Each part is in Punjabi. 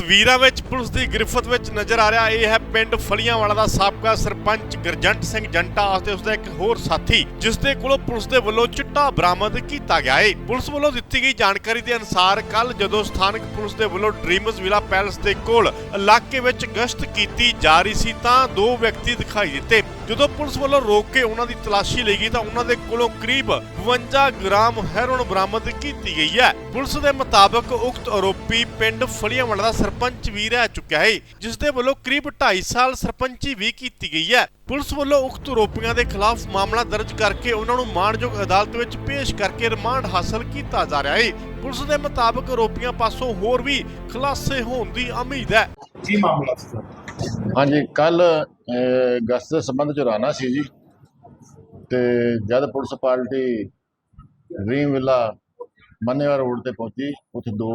ਤਸਵੀਰਾਂ ਵਿੱਚ ਪੁਲਿਸ ਦੀ ਗ੍ਰਿਫਤ ਵਿੱਚ ਨਜ਼ਰ ਆ ਰਿਹਾ, ਇਹ ਹੈ ਪਿੰਡ ਫਲੀਆਂਵਾਲਾ ਦਾ ਸਾਬਕਾ ਸਰਪੰਚ ਗੁਰਜੰਟ ਸਿੰਘ ਜੰਟਾ ਅਤੇ ਉਸਦਾ ਇੱਕ ਹੋਰ ਸਾਥੀ ਜਿਸ ਦੇ ਕੋਲੋਂ ਪੁਲਿਸ ਦੇ ਵੱਲੋਂ ਚਿੱਟਾ ਬਰਾਮਦ ਕੀਤਾ ਗਿਆ ਹੈ ਪੁਲਿਸ ਵੱਲੋਂ ਦਿੱਤੀ ਗਈ ਜਾਣਕਾਰੀ ਦੇ ਅਨੁਸਾਰ ਕੱਲ ਜਦੋਂ ਸਥਾਨਕ ਪੁਲਿਸ ਦੇ ਵੱਲੋਂ ਡ੍ਰੀਮਜ਼ ਵਿਲਾ ਪੈਲਸ ਦੇ ਕੋਲ ਇਲਾਕੇ ਵਿੱਚ ਗਸ਼ਤ ਕੀਤੀ ਜਾ ਰਹੀ ਸੀ, ਤਾਂ ਦੋ ਵਿਅਕਤੀ ਦਿਖਾਈ ਦਿੱਤੇ। ਜਦੋਂ ਪੁਲਿਸ ਵੱਲੋਂ ਰੋਕ ਕੇ ਉਹਨਾਂ ਦੀ ਤਲਾਸ਼ੀ ਲਈ ਗਈ, ਤਾਂ ਉਹਨਾਂ ਦੇ ਕੋਲੋਂ ਕਰੀਬ 52 ਗ੍ਰਾਮ ਹੈਰੋਨ ਬਰਾਮਦ ਕੀਤੀ ਗਈ ਹੈ। ਪੁਲਿਸ ਦੇ ਮੁਤਾਬਕ ਉਕਤ ਆਰੋਪੀ ਪਿੰਡ ਫਲੀਆਂਵਾਲਾ ਦਾ ਸਰਪੰਚ ਵੀ ਰਹਿ ਚੁੱਕਿਆ ਹੈ ਜਿਸ ਦੇ ਵੱਲੋਂ ਕਰੀਬ 2.5 ਸਾਲ ਸਰਪੰਚੀ ਵੀ ਕੀਤੀ ਗਈ ਹੈ। ਪੁਲਿਸ ਵੱਲੋਂ ਉਕਤ ਆਰੋਪੀਆਂ ਦੇ ਖਿਲਾਫ ਮਾਮਲਾ ਦਰਜ ਕਰਕੇ ਉਹਨਾਂ ਨੂੰ ਮਾਣਯੋਗ ਅਦਾਲਤ ਵਿੱਚ ਪੇਸ਼ ਕਰਕੇ ਰਿਮਾਂਡ ਹਾਸਲ ਕੀਤਾ ਜਾ ਰਿਹਾ ਹੈ। ਪੁਲਿਸ ਦੇ ਮੁਤਾਬਕ ਆਰੋਪੀਆਂ ਪਾਸੋਂ ਹੋਰ ਵੀ ਖੁਲਾਸੇ ਹੋਣ ਦੀ ਉਮੀਦ ਹੈ। ਕੀ ਮਾਮਲਾ ਸੀ ਸਰ? ਹਾਂਜੀ ਕੱਲ ਗਸਤ ਦੇ ਸੰਬੰਧ ਚ ਰਾਣਾ ਸੀ ਜੀ। ਤੇ ਜਦ police party dream villa Mannewal road ਤੇ ਪਹੁੰਚੀ। ਉੱਥੇ ਦੋ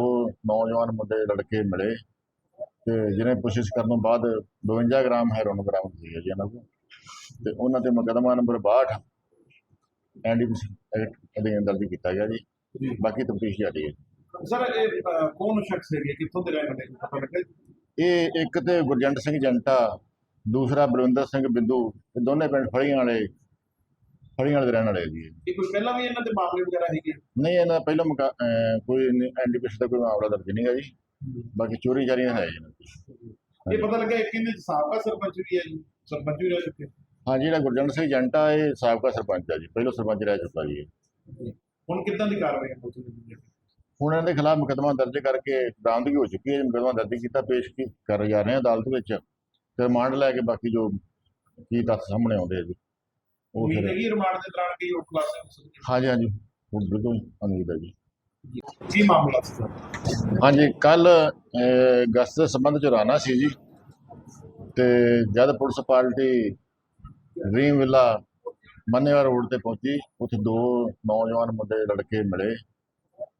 ਨੌਜਵਾਨ ਮੁੰਡੇ ਲੜਕੇ ਮਿਲੇ ਤੇ ਜਿਹਨੇ ਪੁੱਛਿਸ਼ ਕਰਨ ਤੋਂ ਬਾਅਦ 52 ਗ੍ਰਾਮ ਹੈਰੋਨ ਬਰਾਮਦ ਹੋਈ ਹੈ ਜੀ ਇਹਨਾਂ ਕੋਲ। ਤੇ ਉਹਨਾਂ ਤੇ ਮੁਕੱਦਮਾ ਨੰਬਰ 62 ਐਨਡੀਪੀਸੀ ਐਕਟ ਅਧੀਨ ਦਰਜ ਕੀਤਾ ਗਿਆ ਜੀ। ਬਾਕੀ ਤਫਤੀਸ਼ ਜਾਰੀ ਹੈ ਸਰ ਇਹ ਕੌਣ ਸ਼ਖਸ ਹੈ ਕਿੱਥੋਂ ਦੇ ਰਹਿਣ ਵਾਲੇ ਪਤਾ ਲੱਗਾ? ਇਹ ਇੱਕ ਤੇ ਗੁਰਜੰਟ ਸਿੰਘ ਜੰਟਾ ਦੂਸਰਾ ਬਲਵਿੰਦਰ ਸਿੰਘ ਬਿੰਦੂ ਇਹ ਦੋਨੇ ਪਿੰਡ ਫੜੀਆਂ ਵਾਲੇ ਫੜੀਆਂ ਵਾਲੇ ਦੇ ਰਹਿਣ ਵਾਲੇ ਜੀ। ਇਹ ਕੋਈ ਪਹਿਲਾਂ ਵੀ ਇਹਨਾਂ ਦੇ ਮਾਮਲੇ ਵਗੈਰਾ ਹੈਗੇ ਨਹੀਂ ਇਹਨਾਂ ਪਹਿਲਾਂ ਮੁਕਾ- ਅਹ ਕੋਈ ਐਨਡੀਪੀਐਸ ਦਾ ਕੋਈ ਮਾਮਲਾ ਦਰਜ ਨਹੀਂ ਹੈ ਜੀ। ਬਾਕੀ ਚੋਰੀ ਜਾਰੀਆਂ ਹੈ ਜੀ ਇਹਨਾਂ ਦੀ। ਇਹ ਪਤਾ ਲੱਗਾ ਇੱਕ ਇਹਦੇ ਚ ਸਾਬਕਾ ਸਰਪੰਚ ਵੀ ਹੈ ਜੀ ਸਰਪੰਚ ਵੀ ਰਹਿ ਚੁੱਕੇ ਹਾਂ ਜਿਹੜਾ ਗੁਰਜੰਟ ਸਿੰਘ ਜੰਟਾ ਇਹ ਸਾਬਕਾ ਸਰਪੰਚ ਹੈ ਜੀ। ਪਹਿਲਾਂ ਸਰਪੰਚ ਰਹਿ ਚੁੱਕਾ ਜੀ ਇਹ। ਹੁਣ ਕਿੱਦਾਂ ਦੀ ਕਾਰਵਾਈ ਹੈ ਪੁਲਿਸ ਦੀ? ਹੁਣ ਇਹਨਾਂ ਦੇ ਖਿਲਾਫ ਮੁਕੱਦਮਾ ਦਰਜ ਕਰਕੇ ਬਰਾਮਦਗੀ ਹੋ ਚੁੱਕੀ ਹੈ ਮੁਕੱਦਮਾ ਦਰਜ ਕੀਤਾ ਪੇਸ਼ ਕੀ ਕਰ ਜਾ ਰਹੇ ਹਾਂ ਅਦਾਲਤ ਵਿੱਚ। ਤੇ ਰਿਮਾਂਡ ਲੈ ਕੇ ਬਾਕੀ ਜੋ ਕੀ ਤੱਥ ਸਾਹਮਣੇ ਆਉਂਦੇ ਆ ਜੀ। ਉਹ ਫਿਰ ਹੈਗੀ ਰਿਮਾਂਡ ਦੇ ਦੌਰਾਨ ਕਈ ਹੋਰ ਖੁਲਾਸੇ ਹੋ ਸਕਦੇ ਹਾਂਜੀ ਹਾਂਜੀ। ਹੁਣ ਬਿਲਕੁਲ ਉਮੀਦ ਹੈ ਜੀ। ਕੀ ਮਾਮਲਾ ਸੀ ਹਾਂਜੀ ਕੱਲ ਗਸਤ ਦੇ ਸੰਬੰਧ ਚ ਰਾਣਾ ਸੀ ਜੀ। ਤੇ ਜਦ police party dream villa Mannewal road ਤੇ ਪਹੁੰਚੀ ਉੱਥੇ ਦੋ ਨੌਜਵਾਨ ਮੁੰਡੇ ਲੜਕੇ ਮਿਲੇ।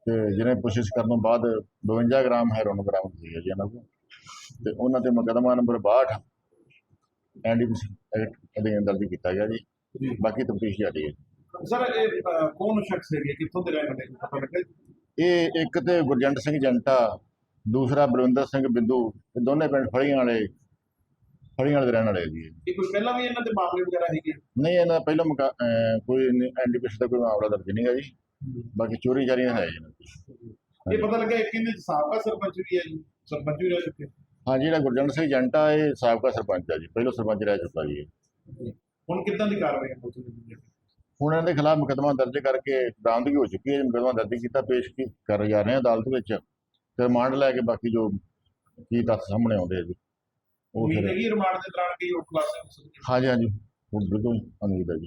ਤੇ ਜਿਹਨੇ ਪੁੱਛਿਸ਼ ਕਰਨ ਤੋਂ ਬਾਅਦ 52 ਗ੍ਰਾਮ ਹੈਰੋਇਨ ਬਰਾਮਦ ਹੋਈ ਹੈ ਜੀ ਇਹਨਾਂ ਕੋਲ। ਤੇ ਉਹਨਾਂ ਤੇ ਮੁਕੱਦਮਾ ਨੰਬਰ 62 ਐਨਡੀਪੀਸੀ ਐਕਟ ਅਧੀਨ ਦਰਜ ਕੀਤਾ ਗਿਆ ਜੀ। ਬਾਕੀ ਤਫਤੀਸ਼ ਜਾਰੀ ਹੈ। ਸਰ ਇਹ ਅਹ, ਕੌਣ ਸ਼ਖਸ ਹੈ ਕਿੱਥੋਂ ਦੇ ਰਹਿਣ ਵਾਲੇ ਪਤਾ ਲੱਗਾ ਜੀ? ਇਹ ਇੱਕ ਤੇ ਗੁਰਜੰਟ ਸਿੰਘ ਜੰਟਾ ਦੂਸਰਾ ਬਲਵਿੰਦਰ ਸਿੰਘ ਬਿੰਦੂ ਇਹ ਦੋਨੇ ਪਿੰਡ ਫੜੀਆਂ ਵਾਲੇ ਫੜੀਆਂ ਵਾਲੇ ਦੇ ਰਹਿਣ ਵਾਲੇ ਜੀ। ਇਹ ਕੋਈ ਪਹਿਲਾਂ ਵੀ ਇਹਨਾਂ ਦੇ ਮਾਮਲੇ ਵਗੈਰਾ ਹੈਗੇ ਨਹੀਂ ਇਹਨਾਂ ਪਹਿਲਾਂ ਮੁਕਾ- ਅਹ ਕੋਈ ਐਨਡੀਪੀਐਸ ਦਾ ਕੋਈ ਮਾਮਲਾ ਦਰਜ ਨਹੀਂ ਹੈ ਜੀ। ਬਾਕੀ ਚੋਰੀ ਜਾਰੀਆਂ ਹੈ ਜੀ। ਇਹਨਾਂ ਦੀ। ਇਹ ਪਤਾ ਲੱਗਾ ਇੱਕ ਇਹਦੇ ਚ ਸਾਬਕਾ ਸਰਪੰਚ ਵੀ ਹੈ ਜੀ। ਸਰਪੰਚ ਵੀ ਰਹਿ ਚੁੱਕੇ। ਹਾਂ ਜਿਹੜਾ ਗੁਰਜੰਟ ਸਿੰਘ ਜੰਟਾ ਇਹ ਸਾਬਕਾ ਸਰਪੰਚ ਹੈ ਜੀ। ਪਹਿਲਾਂ ਸਰਪੰਚ ਰਹਿ ਚੁੱਕਾ ਜੀ। ਇਹ। ਹੁਣ ਕਿੱਦਾਂ ਦੀ ਕਾਰਵਾਈ ਹੈ ਪੁਲਿਸ ਦੀ? ਹੁਣ ਇਹਨਾਂ ਦੇ ਖਿਲਾਫ ਮੁਕੱਦਮਾ ਦਰਜ ਕਰਕੇ ਬਰਾਮਦਗੀ ਹੋ ਚੁੱਕੀ ਹੈ। ਮੁਕੱਦਮਾ ਦਰਜ ਕੀਤਾ ਪੇਸ਼ ਕੀ ਕਰ ਜਾ ਰਹੇ ਹਾਂ ਅਦਾਲਤ ਵਿੱਚ। ਤੇ ਰਿਮਾਂਡ ਲੈ ਕੇ ਬਾਕੀ ਜੋ ਕੀ ਤੱਥ ਸਾਹਮਣੇ ਆਉਂਦੇ ਆ ਜੀ ਉਹ ਉਮੀਦ ਫਿਰ ਹੈਗੀ ਰਿਮਾਂਡ ਦੇ ਦੌਰਾਨ ਕਈ ਹੋਰ ਖੁਲਾਸੇ ਹੋ ਸਕਦੇ ਹਾਂਜੀ ਹਾਂਜੀ। ਹੁਣ ਬਿਲਕੁਲ ਉਮੀਦ ਹੈ ਜੀ।